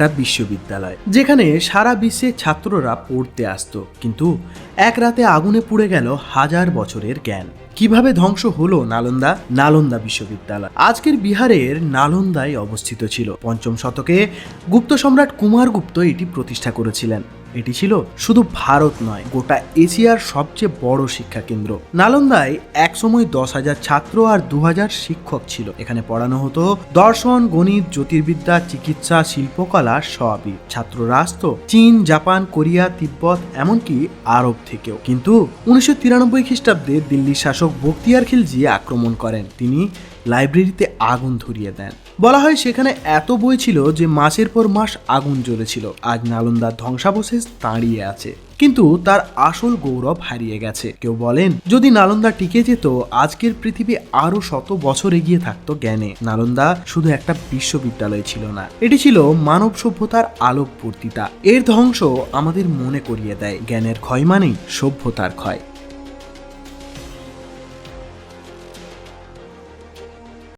একটা বিশ্ববিদ্যালয়, যেখানে সারা বিশ্বে ছাত্ররা পড়তে আসত। কিন্তু এক রাতে আগুনে পুড়ে গেল হাজার বছরের জ্ঞান। কীভাবে ধ্বংস হলো নালন্দা? নালন্দা বিশ্ববিদ্যালয়। আজকের বিহারের নালন্দায় অবস্থিত ছিল। পঞ্চম শতকে গুপ্ত সম্রাট কুমারগুপ্ত এটি প্রতিষ্ঠা করেছিলেন। এটি ছিল শুধু ভারত নয়, গোটা এশিয়ার সবচেয়ে বড় শিক্ষা কেন্দ্র নালন্দায় একসময় দশ হাজার ছাত্র আর দু হাজার শিক্ষক ছিল। এখানে পড়ানো হতো দর্শন, গণিত, জ্যোতির্বিদ্যা, চিকিৎসা, শিল্পকলা সবই। ছাত্ররা আসতো চীন, জাপান, কোরিয়া, তিব্বত, এমনকি আরব থেকেও। কিন্তু উনিশশো তিরানব্বই খ্রিস্টাব্দে দিল্লির শাসক বখতিয়ার খিলজি আক্রমণ করেন। তিনি লাইব্রেরিতে আগুন ধরিয়ে দেন। বলা হয় সেখানে এত বই ছিল যে মাসের পর মাস আগুন জ্বলেছিল। আজ নালন্দার ধ্বংসাবশেষ দাঁড়িয়ে আছে। কিন্তু তার আসল গৌরব হারিয়ে গেছে। কেউ বলেন, যদি নালন্দা টিকে যেত, আজকের পৃথিবী আরও শত বছর এগিয়ে থাকতো জ্ঞানে। নালন্দা শুধু একটা বিশ্ববিদ্যালয় ছিল না, এটি ছিল মানব সভ্যতার আলোকবর্তিতা। এর ধ্বংস আমাদের মনে করিয়ে দেয়। জ্ঞানের ক্ষয় মানেই সভ্যতার ক্ষয়।